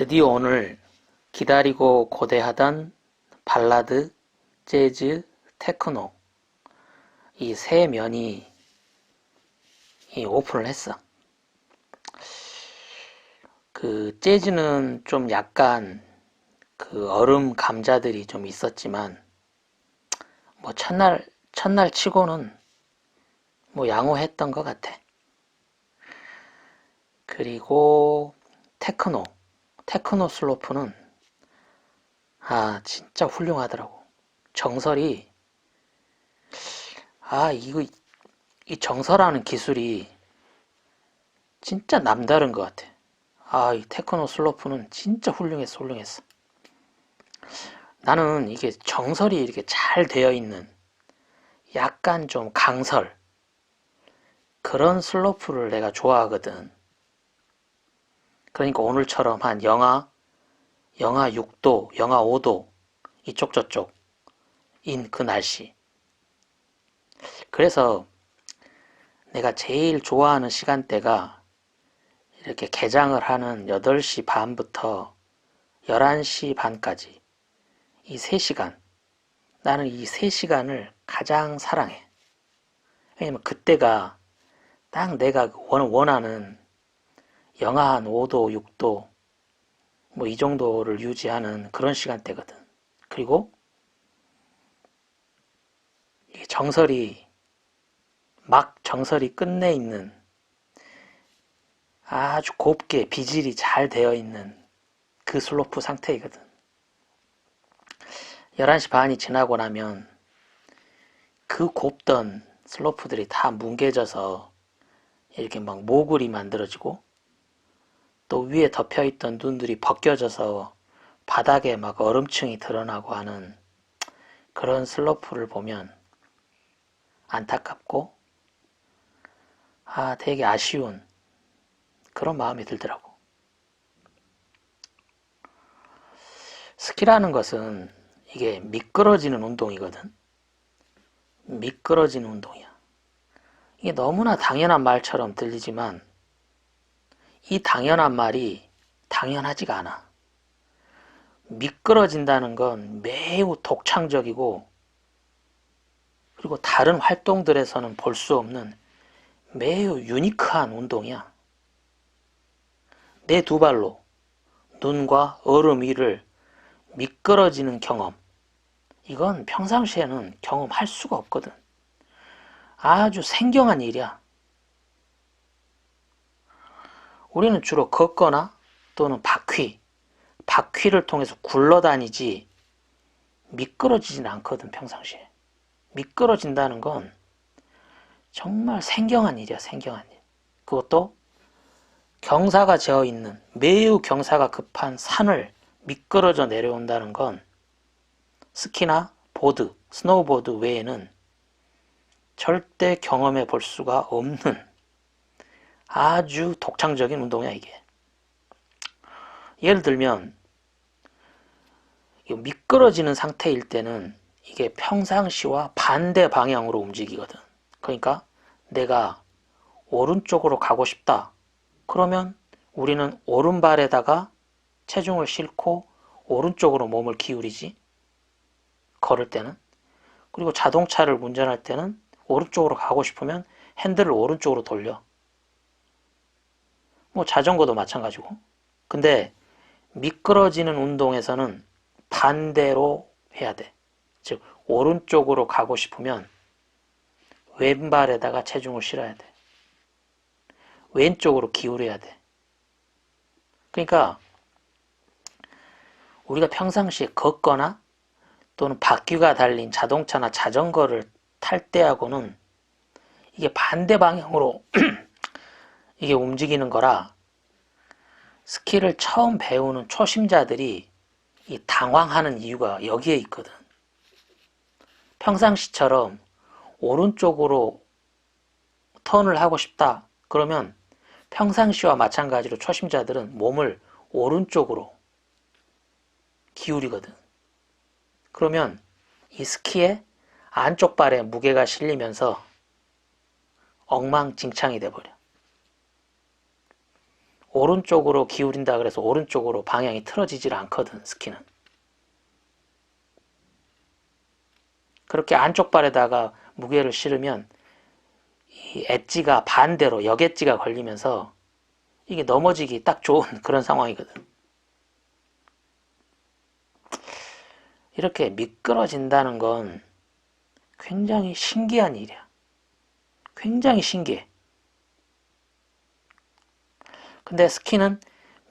드디어 오늘 기다리고 고대하던 발라드, 재즈, 테크노 이 세 면이 이 오픈을 했어. 그 재즈는 좀 약간 그 얼음 감자들이 좀 있었지만 뭐 첫날 첫날 치고는 뭐 양호했던 것 같아. 그리고 테크노 테크노 슬로프는 아 진짜 훌륭하더라고. 정설이 아 이거 이 정설하는 기술이 진짜 남다른 것 같아. 아, 이 테크노 슬로프는 진짜 훌륭했어, 훌륭했어. 나는 이게 정설이 이렇게 잘 되어 있는 약간 좀 강설 그런 슬로프를 내가 좋아하거든. 그러니까 오늘처럼 한 영하 영하 6도, 영하 5도 이쪽 저쪽 인 그 날씨. 그래서 내가 제일 좋아하는 시간대가 이렇게 개장을 하는 8시 반부터 11시 반까지 이 3시간 나는 이 3시간을 가장 사랑해. 왜냐면 그때가 딱 내가 원하는 영하 한 5도, 6도 뭐 이 정도를 유지하는 그런 시간대거든. 그리고 정설이 막 정설이 끝내 있는 아주 곱게 비질이 잘 되어 있는 그 슬로프 상태이거든. 11시 반이 지나고 나면 그 곱던 슬로프들이 다 뭉개져서 이렇게 막 모글이 만들어지고 또 위에 덮여있던 눈들이 벗겨져서 바닥에 막 얼음층이 드러나고 하는 그런 슬로프를 보면 안타깝고 아 되게 아쉬운 그런 마음이 들더라고. 스키라는 것은 이게 미끄러지는 운동이거든. 미끄러지는 운동이야. 이게 너무나 당연한 말처럼 들리지만 이 당연한 말이 당연하지가 않아. 미끄러진다는 건 매우 독창적이고 그리고 다른 활동들에서는 볼 수 없는 매우 유니크한 운동이야. 내 두 발로 눈과 얼음 위를 미끄러지는 경험. 이건 평상시에는 경험할 수가 없거든. 아주 생경한 일이야. 우리는 주로 걷거나 또는 바퀴, 바퀴를 통해서 굴러다니지 미끄러지진 않거든 평상시에. 미끄러진다는 건 정말 생경한 일이야 생경한 일. 그것도 경사가 되어 있는 매우 경사가 급한 산을 미끄러져 내려온다는 건 스키나 보드, 스노우보드 외에는 절대 경험해 볼 수가 없는 아주 독창적인 운동이야 이게. 예를 들면 미끄러지는 상태일 때는 이게 평상시와 반대 방향으로 움직이거든. 그러니까 내가 오른쪽으로 가고 싶다. 그러면 우리는 오른발에다가 체중을 싣고 오른쪽으로 몸을 기울이지. 걸을 때는. 그리고 자동차를 운전할 때는 오른쪽으로 가고 싶으면 핸들을 오른쪽으로 돌려. 뭐 자전거도 마찬가지고. 근데 미끄러지는 운동에서는 반대로 해야 돼. 즉 오른쪽으로 가고 싶으면 왼발에다가 체중을 실어야 돼. 왼쪽으로 기울여야 돼. 그러니까 우리가 평상시에 걷거나 또는 바퀴가 달린 자동차나 자전거를 탈 때하고는 이게 반대 방향으로 이게 움직이는 거라 스키를 처음 배우는 초심자들이 이 당황하는 이유가 여기에 있거든. 평상시처럼 오른쪽으로 턴을 하고 싶다. 그러면 평상시와 마찬가지로 초심자들은 몸을 오른쪽으로 기울이거든. 그러면 이 스키의 안쪽 발에 무게가 실리면서 엉망진창이 돼버려. 오른쪽으로 기울인다 그래서 오른쪽으로 방향이 틀어지질 않거든, 스키는. 그렇게 안쪽 발에다가 무게를 실으면 이 엣지가 반대로 역엣지가 걸리면서 이게 넘어지기 딱 좋은 그런 상황이거든. 이렇게 미끄러진다는 건 굉장히 신기한 일이야. 굉장히 신기해. 근데 스키는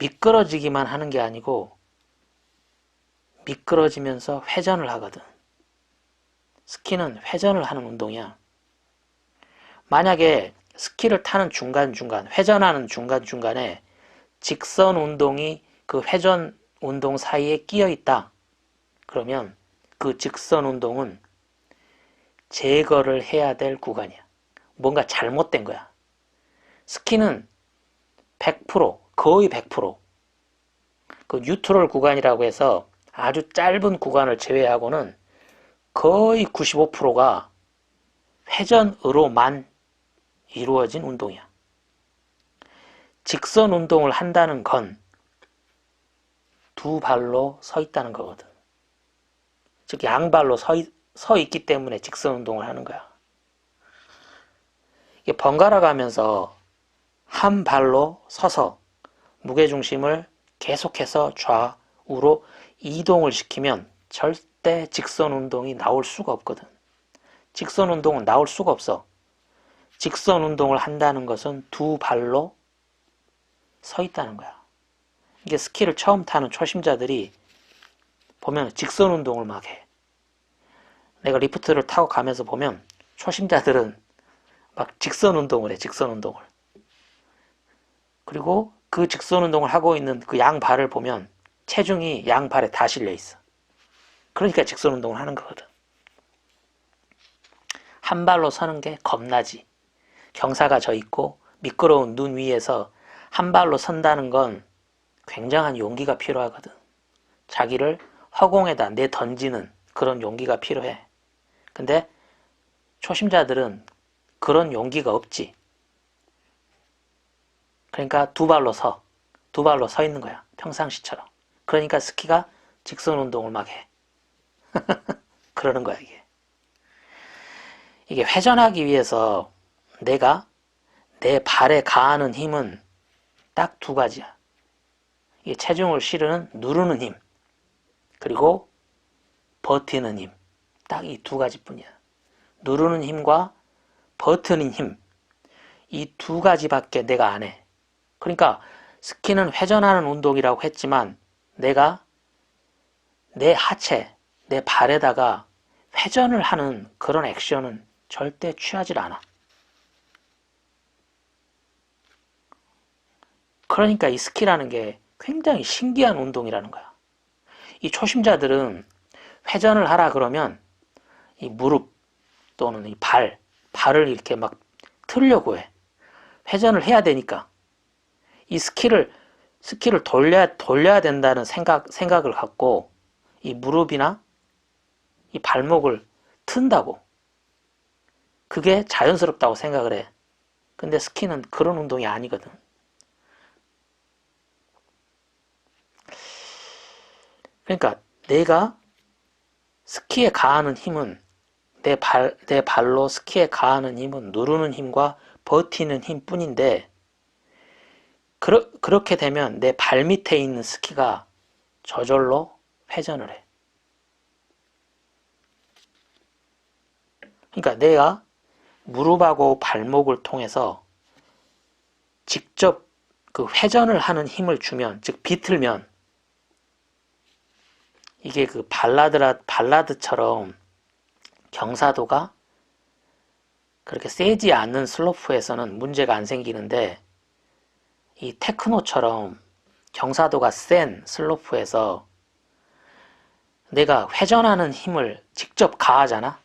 미끄러지기만 하는 게 아니고 미끄러지면서 회전을 하거든. 스키는 회전을 하는 운동이야. 만약에 스키를 타는 중간중간, 회전하는 중간중간에 직선 운동이 그 회전 운동 사이에 끼어 있다. 그러면 그 직선 운동은 제거를 해야 될 구간이야. 뭔가 잘못된 거야. 스키는 100%, 거의 100%, 그 뉴트럴 구간이라고 해서 아주 짧은 구간을 제외하고는 거의 95%가 회전으로만 이루어진 운동이야. 직선 운동을 한다는 건 두 발로 서 있다는 거거든. 즉, 양발로 서, 있, 서 있기 때문에 직선 운동을 하는 거야. 번갈아 가면서 한 발로 서서 무게중심을 계속해서 좌우로 이동을 시키면 절대 직선 운동이 나올 수가 없거든. 직선 운동은 나올 수가 없어. 직선 운동을 한다는 것은 두 발로 서 있다는 거야. 이게 스키를 처음 타는 초심자들이 보면 직선 운동을 막 해. 내가 리프트를 타고 가면서 보면 초심자들은 막 직선 운동을 해, 직선 운동을. 그리고 그 직선 운동을 하고 있는 그 양발을 보면 체중이 양발에 다 실려 있어. 그러니까 직선 운동을 하는 거거든. 한 발로 서는 게 겁나지. 경사가 져 있고 미끄러운 눈 위에서 한 발로 선다는 건 굉장한 용기가 필요하거든. 자기를 허공에다 내 던지는 그런 용기가 필요해. 근데 초심자들은 그런 용기가 없지. 그러니까 두 발로 서. 두 발로 서 있는 거야. 평상시처럼. 그러니까 스키가 직선 운동을 막 해. 그러는 거야, 이게. 이게 회전하기 위해서 내가 내 발에 가하는 힘은 딱 두 가지야. 이게 체중을 실으는 누르는 힘, 그리고 버티는 힘. 딱 이 두 가지뿐이야. 누르는 힘과 버티는 힘. 이 두 가지밖에 내가 안 해. 그러니까 스키는 회전하는 운동이라고 했지만 내가 내 하체, 내 발에다가 회전을 하는 그런 액션은 절대 취하질 않아. 그러니까 이 스키라는 게 굉장히 신기한 운동이라는 거야. 이 초심자들은 회전을 하라 그러면 이 무릎 또는 이 발, 발을 이렇게 막 틀려고 해. 회전을 해야 되니까. 이 스키를, 스키를 돌려야, 돌려야 된다는 생각, 생각을 갖고 이 무릎이나 이 발목을 튼다고. 그게 자연스럽다고 생각을 해. 근데 스키는 그런 운동이 아니거든. 그러니까 내가 스키에 가하는 힘은 내 발, 내 발로 스키에 가하는 힘은 누르는 힘과 버티는 힘 뿐인데, 그러, 그렇게 되면 내 발 밑에 있는 스키가 저절로 회전을 해. 그러니까 내가 무릎하고 발목을 통해서 직접 그 회전을 하는 힘을 주면, 즉 비틀면, 이게 그 발라드라, 발라드처럼 경사도가 그렇게 세지 않는 슬로프에서는 문제가 안 생기는데 이 테크노처럼 경사도가 센 슬로프에서 내가 회전하는 힘을 직접 가하잖아?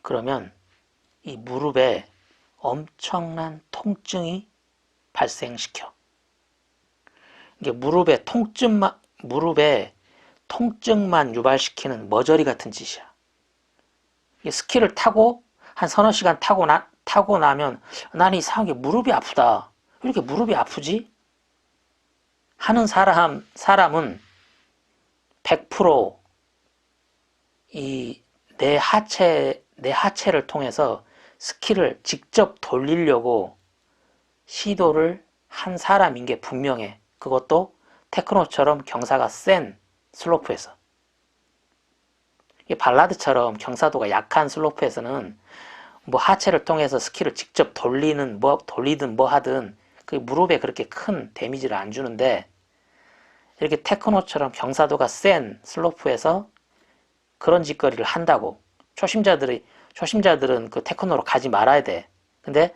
그러면 이 무릎에 엄청난 통증이 발생시켜. 이게 무릎에 통증만, 무릎에 통증만 유발시키는 머저리 같은 짓이야. 스키를 타고 한 서너 시간 타고 나, 타고 나면 난 이상하게 무릎이 아프다. 왜 이렇게 무릎이 아프지? 하는 사람, 사람은 100%이 내 하체, 내 하체를 통해서 스키를 직접 돌리려고 시도를 한 사람인 게 분명해. 그것도 테크노처럼 경사가 센 슬로프에서. 이 발라드처럼 경사도가 약한 슬로프에서는 뭐 하체를 통해서 스키를 직접 돌리는 뭐 돌리든 뭐 하든 그 무릎에 그렇게 큰 데미지를 안 주는데 이렇게 테크노처럼 경사도가 센 슬로프에서 그런 짓거리를 한다고 초심자들이 초심자들은 그 테크노로 가지 말아야 돼. 근데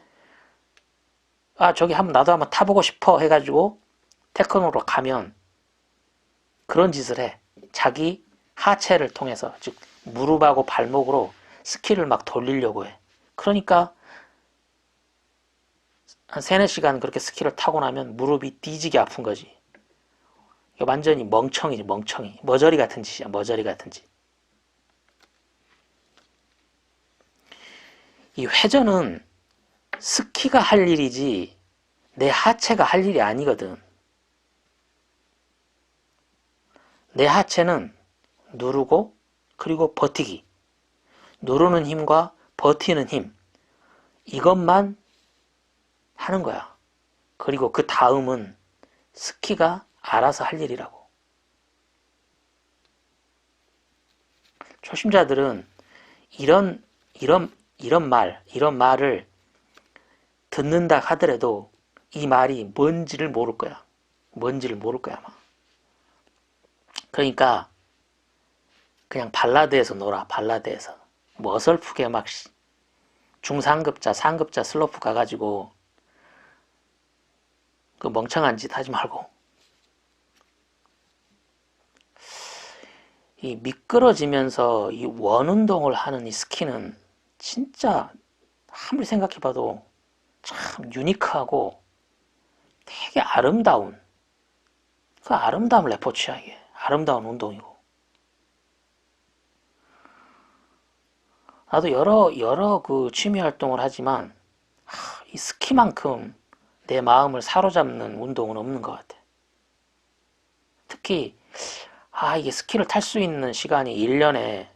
아 저기 한번 나도 한번 타보고 싶어 해가지고 테크노로 가면 그런 짓을 해. 자기 하체를 통해서 즉 무릎하고 발목으로 스키를 막 돌리려고 해. 그러니까 한 3, 4시간 그렇게 스키를 타고 나면 무릎이 뒤지게 아픈 거지. 이거 완전히 멍청이지 멍청이. 머저리 같은 짓이야 머저리 같은 짓. 이 회전은 스키가 할 일이지 내 하체가 할 일이 아니거든. 내 하체는 누르고 그리고 버티기. 누르는 힘과 버티는 힘. 이것만 하는 거야. 그리고 그 다음은 스키가 알아서 할 일이라고. 초심자들은 이런, 이런, 이런 말, 이런 말을 듣는다 하더라도 이 말이 뭔지를 모를 거야. 뭔지를 모를 거야, 아마. 그러니까 그냥 발라드에서 놀아 발라드에서 뭐 어설프게 막 중상급자 상급자 슬로프 가가지고 그 멍청한 짓 하지 말고. 이 미끄러지면서 이 원운동을 하는 이 스키는 진짜 아무리 생각해봐도 참 유니크하고 되게 아름다운 그 아름다운 레포츠야 이게. 아름다운 운동이고. 나도 여러 여러 그 취미 활동을 하지만 하, 이 스키만큼 내 마음을 사로잡는 운동은 없는 것 같아. 특히 아 이게 스키를 탈 수 있는 시간이 1년에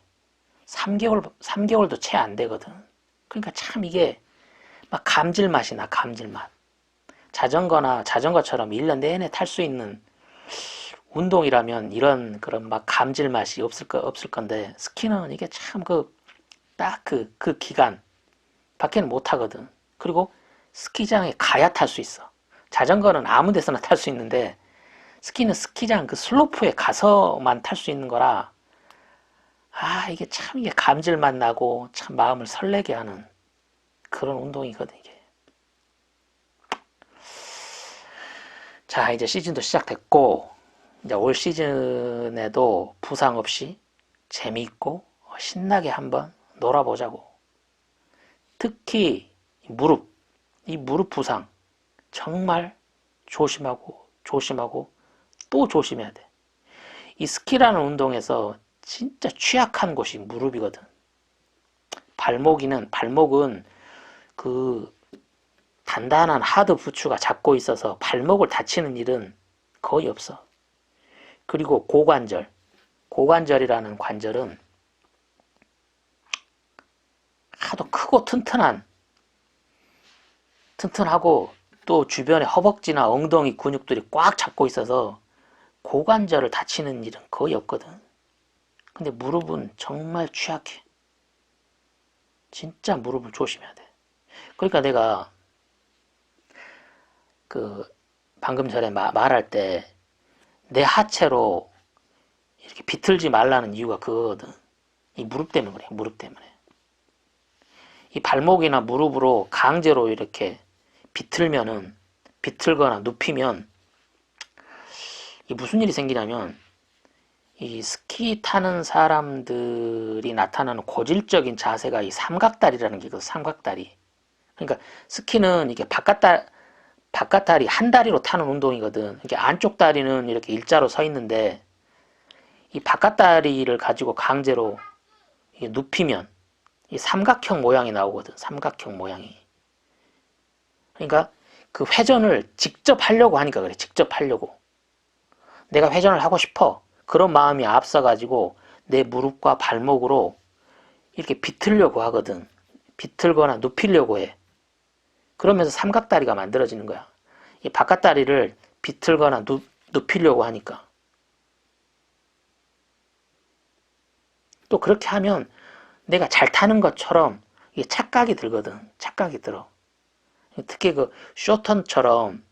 3개월 3개월도 채 안 되거든. 그러니까 참 이게 막 감질맛이 나 감질맛. 자전거나 자전거처럼 1년 내내 탈 수 있는 운동이라면 이런 그런 막 감질 맛이 없을 거 없을 건데 스키는 이게 참 그 딱그그 기간 밖에는 못 하거든. 그리고 스키장에 가야 탈 수 있어. 자전거는 아무 데서나 탈 수 있는데 스키는 스키장 그 슬로프에 가서만 탈 수 있는 거라 아 이게 참 이게 감질맛 나고 참 마음을 설레게 하는 그런 운동이거든 이게. 자 이제 시즌도 시작됐고 이제 올 시즌에도 부상 없이 재미있고 신나게 한번 놀아보자고. 특히 무릎, 이 무릎 부상 정말 조심하고 조심하고 또 조심해야 돼. 이 스키라는 운동에서 진짜 취약한 곳이 무릎이거든. 발목이는 발목은 그 단단한 하드 부츠가 잡고 있어서 발목을 다치는 일은 거의 없어. 그리고 고관절. 고관절이라는 관절은 하도 크고 튼튼한 튼튼하고 또 주변에 허벅지나 엉덩이 근육들이 꽉 잡고 있어서 고관절을 다치는 일은 거의 없거든. 근데 무릎은 정말 취약해. 진짜 무릎을 조심해야 돼. 그러니까 내가 그 방금 전에 마, 말할 때 내 하체로 이렇게 비틀지 말라는 이유가 그거거든. 이 무릎 때문에 그래. 무릎 때문에. 이 발목이나 무릎으로 강제로 이렇게 비틀면은 비틀거나 눕히면 이 무슨 일이 생기냐면 이 스키 타는 사람들이 나타나는 고질적인 자세가 이 삼각다리라는 게 있거든. 삼각다리. 그러니까 스키는 이게 바깥 다 바깥 다리 한 다리로 타는 운동이거든. 이게 안쪽 다리는 이렇게 일자로 서 있는데 이 바깥 다리를 가지고 강제로 눕히면 이 삼각형 모양이 나오거든. 삼각형 모양이. 그러니까 그 회전을 직접 하려고 하니까 그래. 직접 하려고. 내가 회전을 하고 싶어. 그런 마음이 앞서가지고 내 무릎과 발목으로 이렇게 비틀려고 하거든. 비틀거나 눕히려고 해. 그러면서 삼각다리가 만들어지는 거야. 이 바깥다리를 비틀거나 눕, 눕히려고 하니까. 또 그렇게 하면 내가 잘 타는 것처럼 이게 착각이 들거든. 착각이 들어. 특히 그 쇼턴처럼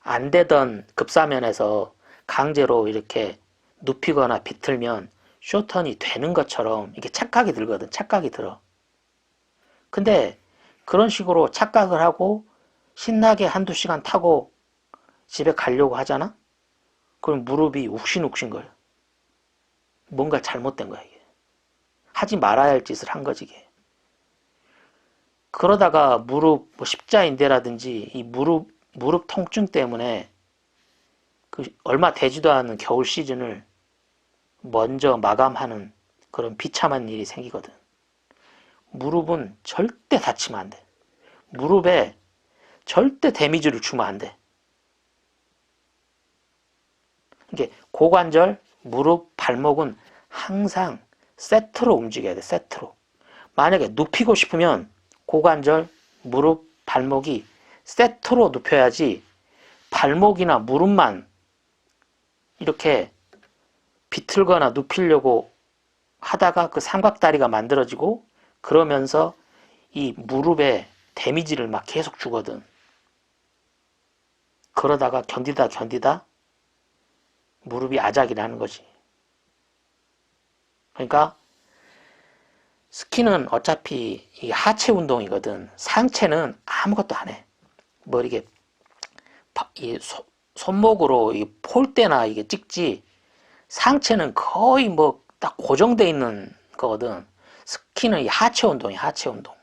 안 되던 급사면에서 강제로 이렇게 눕히거나 비틀면 쇼턴이 되는 것처럼 이게 착각이 들거든. 착각이 들어. 근데 그런 식으로 착각을 하고 신나게 한두 시간 타고 집에 가려고 하잖아? 그럼 무릎이 욱신욱신 거야. 뭔가 잘못된 거야, 이게. 하지 말아야 할 짓을 한 거지, 이게. 그러다가 무릎, 뭐 십자인대라든지 이 무릎, 무릎 통증 때문에 그 얼마 되지도 않은 겨울 시즌을 먼저 마감하는 그런 비참한 일이 생기거든. 무릎은 절대 다치면 안 돼. 무릎에 절대 데미지를 주면 안 돼. 이게 고관절, 무릎, 발목은 항상 세트로 움직여야 돼. 세트로. 만약에 눕히고 싶으면 고관절, 무릎, 발목이 세트로 눕혀야지 발목이나 무릎만 이렇게 비틀거나 눕히려고 하다가 그 삼각다리가 만들어지고 그러면서 이 무릎에 데미지를 막 계속 주거든. 그러다가 견디다 견디다 무릎이 아작이 나는 거지. 그러니까 스키는 어차피 이 하체 운동이거든. 상체는 아무것도 안 해. 뭐 이게 이 소, 손목으로 이 폴대나 이게 찍지 상체는 거의 뭐 딱 고정돼 있는 거거든. 스키는 이 하체 운동이야, 하체 운동.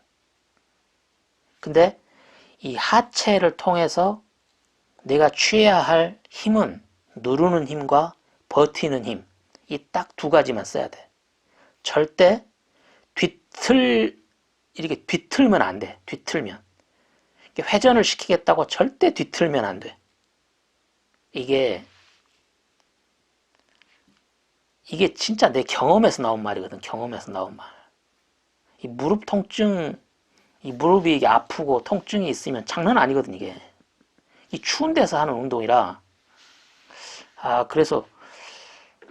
근데 이 하체를 통해서 내가 취해야 할 힘은 누르는 힘과 버티는 힘. 이 딱 두 가지만 써야 돼. 절대 뒤틀, 이렇게 뒤틀면 안 돼. 뒤틀면. 회전을 시키겠다고 절대 뒤틀면 안 돼. 이게 이게 진짜 내 경험에서 나온 말이거든. 경험에서 나온 말. 이 무릎 통증, 이 무릎이 이게 아프고 통증이 있으면 장난 아니거든, 이게. 이 추운 데서 하는 운동이라. 아, 그래서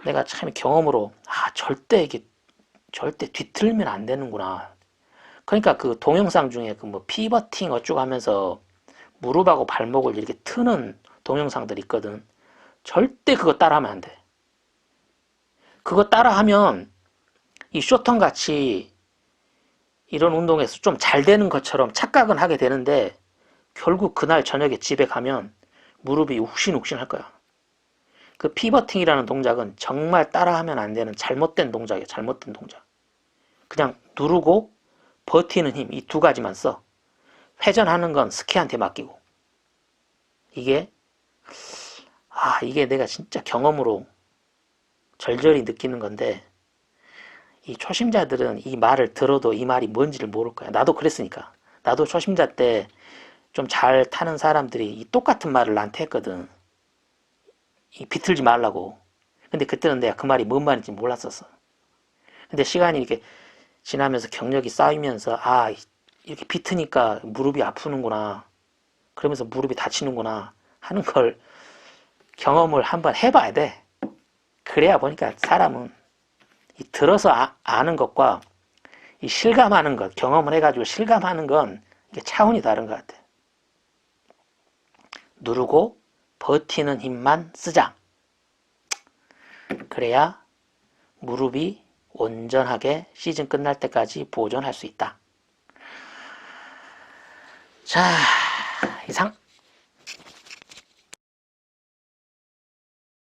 내가 참 경험으로, 아, 절대 이게, 절대 뒤틀면 안 되는구나. 그러니까 그 동영상 중에 그 뭐 피버팅 어쩌고 하면서 무릎하고 발목을 이렇게 트는 동영상들 있거든. 절대 그거 따라하면 안 돼. 그거 따라하면 이 쇼턴 같이 이런 운동에서 좀 잘 되는 것처럼 착각은 하게 되는데 결국 그날 저녁에 집에 가면 무릎이 욱신욱신 할 거야. 그 피버팅이라는 동작은 정말 따라하면 안 되는 잘못된 동작이야. 잘못된 동작. 그냥 누르고 버티는 힘 이 두 가지만 써. 회전하는 건 스키한테 맡기고. 이게 아 이게 내가 진짜 경험으로 절절히 느끼는 건데 이 초심자들은 이 말을 들어도 이 말이 뭔지를 모를 거야. 나도 그랬으니까. 나도 초심자 때 좀 잘 타는 사람들이 이 똑같은 말을 나한테 했거든. 이 비틀지 말라고. 근데 그때는 내가 그 말이 뭔 말인지 몰랐었어. 근데 시간이 이렇게 지나면서 경력이 쌓이면서 아 이렇게 비트니까 무릎이 아프는구나. 그러면서 무릎이 다치는구나 하는 걸 경험을 한번 해봐야 돼. 그래야 보니까 사람은 이 들어서 아, 는 것과 이 실감하는 것, 경험을 해가지고 실감하는 건 이게 차원이 다른 것 같아. 누르고 버티는 힘만 쓰자. 그래야 무릎이 온전하게 시즌 끝날 때까지 보존할 수 있다. 자, 이상.